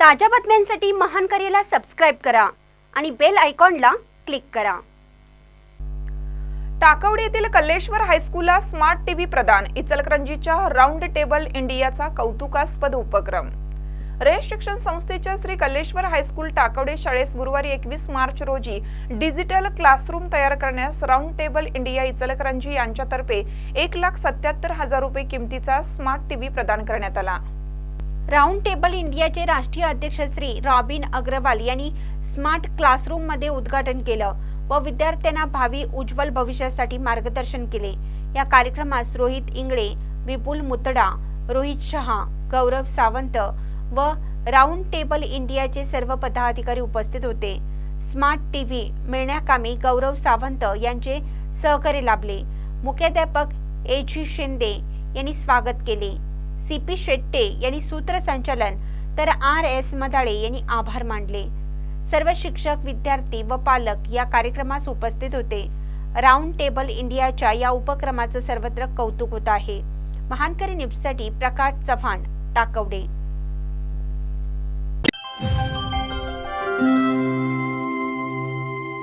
ताज्या बातम्यांसाठी महान करेला सबस्क्राईब करा आणि बेल आयकॉनला क्लिक करा. टाकवडे येथील कल्लेश्वर हायस्कूलला स्मार्ट टीव्ही प्रदान. इचलकरंजीच्या राऊंड टेबल इंडियाचा कौतुकास्पद उपक्रम. रे शिक्षण संस्थेच्या श्री कल्लेश्वर हायस्कूल टाकवडे शाळेस गुरुवारी एकवीस मार्च रोजी डिजिटल क्लासरूम तयार करण्यास राऊंड टेबल इंडिया इचलकरंजी यांच्यातर्फे एक लाख सत्याहत्तर हजार रुपये किमतीचा स्मार्ट टीव्ही प्रदान करण्यात आला. राऊंड टेबल इंडियाचे राष्ट्रीय अध्यक्ष श्री रॉबिन अग्रवाल यांनी स्मार्ट क्लासरूममध्ये उद्घाटन केलं व विद्यार्थ्यांना भावी उज्ज्वल भविष्यासाठी मार्गदर्शन केले. या कार्यक्रमास रोहित इंगळे विपुल मुतडा रोहित शहा गौरव सावंत व राऊंड टेबल इंडियाचे सर्व पदाधिकारी उपस्थित होते. स्मार्ट टीव्ही मिळण्याकामी गौरव सावंत यांचे सहकार्य लाभले. मुख्याध्यापक ए जी शिंदे यांनी स्वागत केले. सी पी शेट्टे यांनी सूत्रसंचालन तर आर एस मदाळे यांनी आभार मानले. सर्व शिक्षक विद्यार्थी व पालक या कार्यक्रमास उपस्थित होते. राऊंड टेबल इंडियाच्या या उपक्रमाचं सर्वत्र कौतुक होत आहे. महानकरी न्यूजसाठी प्रकाश चव्हाण टाकवडे.